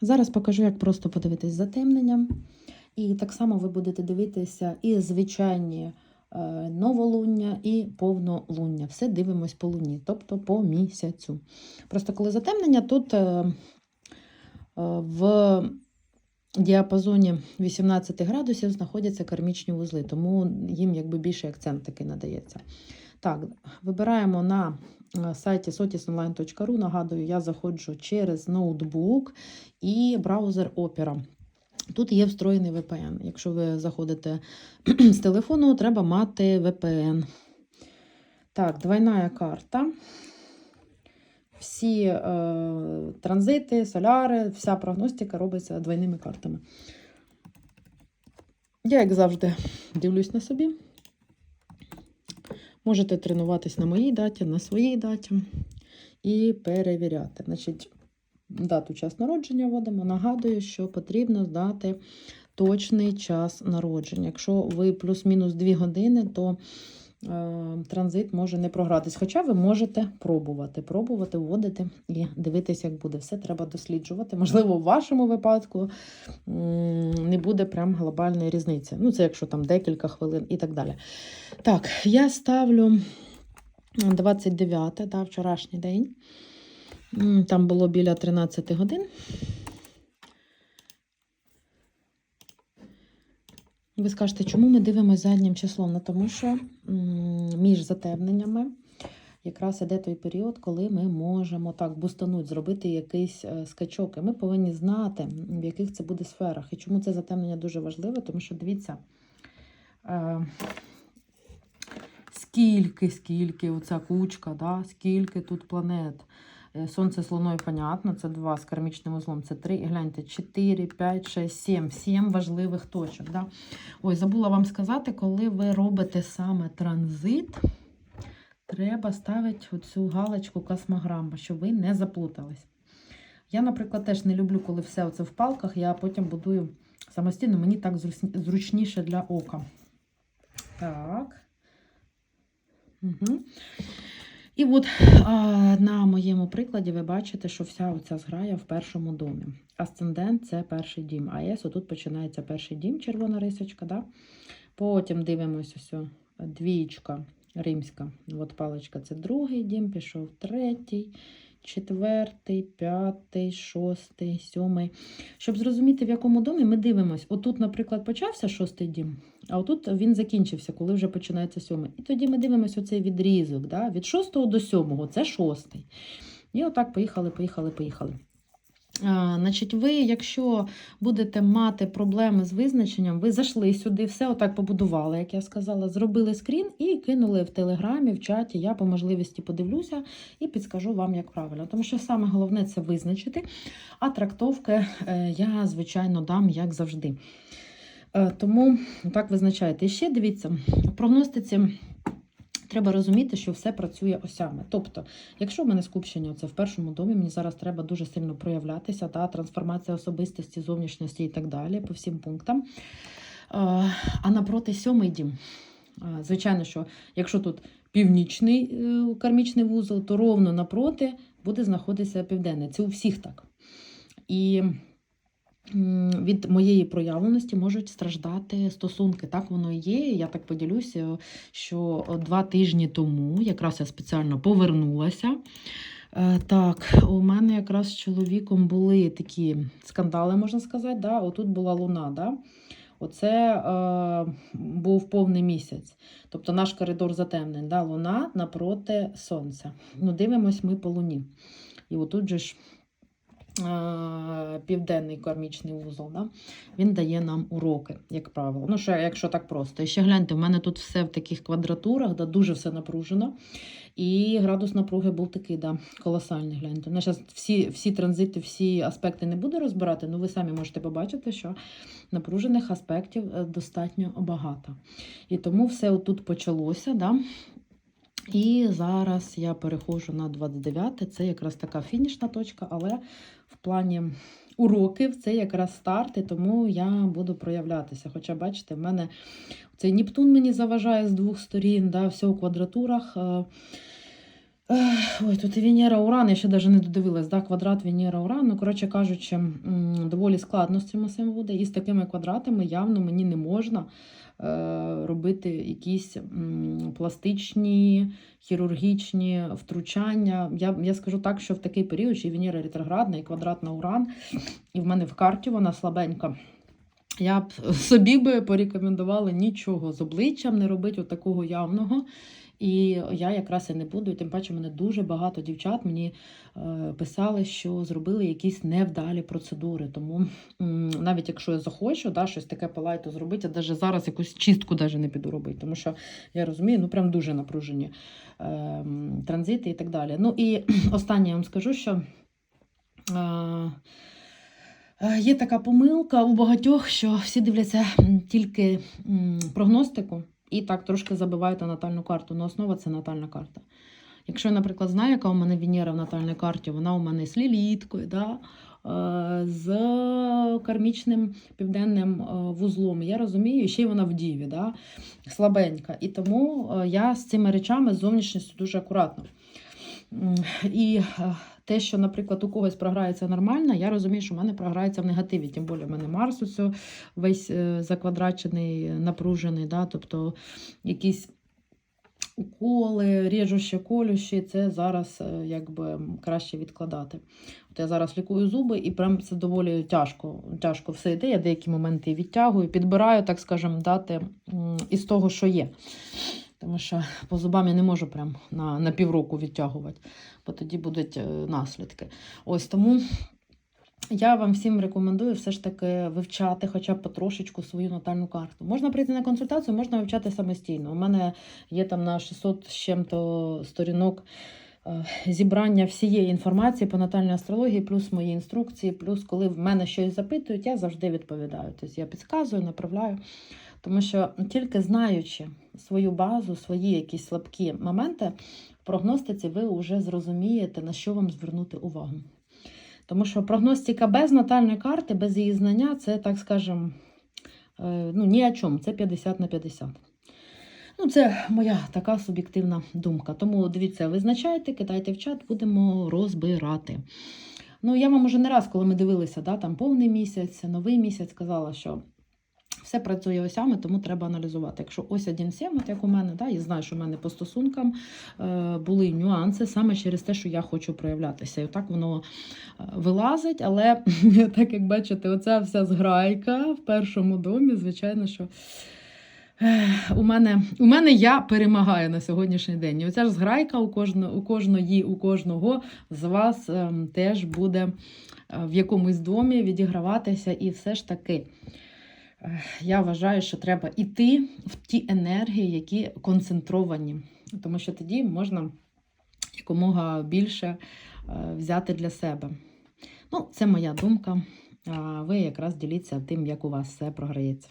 Зараз покажу, як просто подивитись затемненням. І так само ви будете дивитися і звичайні е, новолуння, і повнолуння. Все дивимось по луні, тобто по місяцю. Просто коли затемнення, тут е, е, в діапазоні 18 градусів знаходяться кармічні вузли, тому їм якби більший акцент такий надається. Так, вибираємо на е, сайті sotisonline.ru. Нагадую, я заходжу через ноутбук і браузер Opera. Тут є встроєний VPN. Якщо ви заходите з телефону, треба мати VPN. Так, двойна карта. Всі е, транзити, соляри, вся прогностика робиться двойними картами. Я, як завжди, дивлюсь на собі. Можете тренуватись на моїй даті, на своїй даті і перевіряти. Значить, дату час народження вводимо. Нагадую, що потрібно здати точний час народження. Якщо ви плюс-мінус 2 години, то е, транзит може не програтись. Хоча ви можете пробувати, пробувати, вводити і дивитися, як буде. Все треба досліджувати. Можливо, в вашому випадку не буде прям глобальної різниці. Ну, це якщо там декілька хвилин і так далі. Так, я ставлю 29, да, вчорашній день. Там було біля 13 годин. Ви скажете, чому ми дивимося заднім числом? Ну, тому що між затемненнями якраз іде той період, коли ми можемо так бустануть, зробити якийсь е, скачок. І ми повинні знати, в яких це буде сферах. І чому це затемнення дуже важливе, тому що дивіться. Е, Скільки, скільки оця кучка, да? скільки тут планет. Е, Сонце з Луною, понятно, це 2 з кармічним узлом, це 3. І гляньте, 4, 5, 6, 7. 7 важливих точок. Да? Ой, забула вам сказати, коли ви робите саме транзит, треба ставити оцю галочку космограма, щоб ви не заплутались. Я, наприклад, теж не люблю, коли все оце в палках, я потім будую самостійно, мені так зручніше для ока. Так. Угу. І от а, на моєму прикладі ви бачите, що вся оця зграя в першому домі. Асцендент це перший дім. АЕС, отут починається перший дім, червона рисочка. Да? Потім дивимося ось двічка римська. От паличка це другий дім, пішов третій, четвертий, п'ятий, шостий, сьомий. Щоб зрозуміти, в якому домі ми дивимося. Отут, наприклад, почався шостий дім, а отут він закінчився, коли вже починається сьомий. І тоді ми дивимося оцей відрізок. Да? Від шостого до сьомого це шостий. І отак поїхали, поїхали, поїхали. А, значить, ви, якщо будете мати проблеми з визначенням, ви зайшли сюди, все отак побудували, як я сказала, зробили скрін і кинули в телеграмі, в чаті. Я по можливості подивлюся і підскажу вам, як правильно. Тому що саме головне це визначити, а трактовки е, я, звичайно, дам, як завжди. Е, Тому так визначайте. І ще дивіться, прогностиці. Треба розуміти, що все працює осями. Тобто, якщо в мене скупчення це в першому домі, мені зараз треба дуже сильно проявлятися, та трансформація особистості, зовнішності і так далі, по всім пунктам. А напроти сьомий дім. Звичайно, що якщо тут північний е, кармічний вузол, то ровно напроти буде знаходитися південний. Це у всіх так. І від моєї проявленості можуть страждати стосунки. Так воно і є. Я так поділюся, що два тижні тому якраз я спеціально повернулася. Е, Так, у мене якраз з чоловіком були такі скандали, можна сказати. Да? Отут була луна. Да? Оце е, був повний місяць. Тобто наш коридор затемнений. Да? Луна напроти сонця. Ну, дивимось ми по луні. І отут же ж південний кармічний вузол, да? він дає нам уроки, як правило. Ну, що, якщо так просто. І ще гляньте, в мене тут все в таких квадратурах, да, дуже все напружено. І градус напруги був такий, да, колосальний. Гляньте. Я зараз всі, всі транзити, всі аспекти не буду розбирати, але ви самі можете побачити, що напружених аспектів е, достатньо багато. І тому все отут почалося. Да? І зараз я переходжу на 29. Це якраз така фінішна точка, але в плані уроків це якраз старт, і тому я буду проявлятися. Хоча, бачите, в мене цей Нептун мені заважає з двох сторін, да, все у квадратурах. Е, Ой, тут і Венера Уран, я ще навіть не додивилась, да, квадрат Венера Уран. Ну, коротше кажучи, доволі складно з цим усім буде. І з такими квадратами явно мені не можна робити якісь пластичні, хірургічні втручання. Я, я скажу так, що в такий період чи Венера ретроградна і квадратна Уран, і в мене в карті вона слабенька. Я б собі би порекомендувала нічого з обличчям не робити от такого явного. І я якраз і не буду. І тим паче мене дуже багато дівчат мені е, писали, що зробили якісь невдалі процедури. Тому навіть якщо я захочу, да, щось таке по лайту зробити, я навіть зараз якусь чистку даже не піду робити. Тому що я розумію, ну прям дуже напружені е, транзити і так далі. Ну і останнє я вам скажу, що. Е, Є така помилка у багатьох, що всі дивляться тільки прогностику і так трошки забивають на натальну карту. Но основа це натальна карта. Якщо я, наприклад, знаю, яка у мене Венера в натальній карті, вона у мене з ліліткою, да? е, з кармічним південним е, вузлом. Я розумію, ще й вона в діві, да? слабенька. І тому е, я з цими речами з зовнішністю дуже акуратна. І е, те, що, наприклад, у когось програється нормально, я розумію, що в мене програється в негативі. Тим більше в мене Марс ось весь е, заквадрачений, напружений, да? тобто якісь уколи, ріжущі, колющі, це зараз е, якби краще відкладати. От я зараз лікую зуби, і прям це доволі тяжко. Тяжко все йде. Я деякі моменти відтягую, підбираю, так скажемо, дати із того, що є. Тому що по зубам я не можу прям на, на півроку відтягувати, бо тоді будуть е, наслідки. Ось тому я вам всім рекомендую все ж таки вивчати хоча б потрошечку свою натальну карту. Можна прийти на консультацію, можна вивчати самостійно. У мене є там на 600 з чим-то сторінок е, зібрання всієї інформації по натальній астрології, плюс мої інструкції, плюс коли в мене щось запитують, я завжди відповідаю. Тобто я підказую, направляю. Тому що тільки знаючи свою базу, свої якісь слабкі моменти, в прогностиці ви вже зрозумієте, на що вам звернути увагу. Тому що прогностика без натальної карти, без її знання, це, так скажемо, е, ну, ні о чому, це 50 на 50. Ну, це моя така суб'єктивна думка. Тому дивіться, визначайте, кидайте в чат, будемо розбирати. Ну, я вам уже не раз, коли ми дивилися, да, там повний місяць, новий місяць, сказала, що все працює осями, тому треба аналізувати. Якщо ось 1,7, от як у мене, да, я знаю, що в мене по стосункам е, були нюанси саме через те, що я хочу проявлятися. І отак воно е, вилазить, але так як бачите, оця вся зграйка в першому домі, звичайно, що. е, У мене, у мене я перемагаю на сьогоднішній день. І оця ж зграйка у, кожно, у кожної, у кожного з вас ем, теж буде в якомусь домі відіграватися, і все ж таки я вважаю, що треба йти в ті енергії, які концентровані, тому що тоді можна якомога більше е, взяти для себе. Ну, це моя думка. А ви якраз діліться тим, як у вас все програється.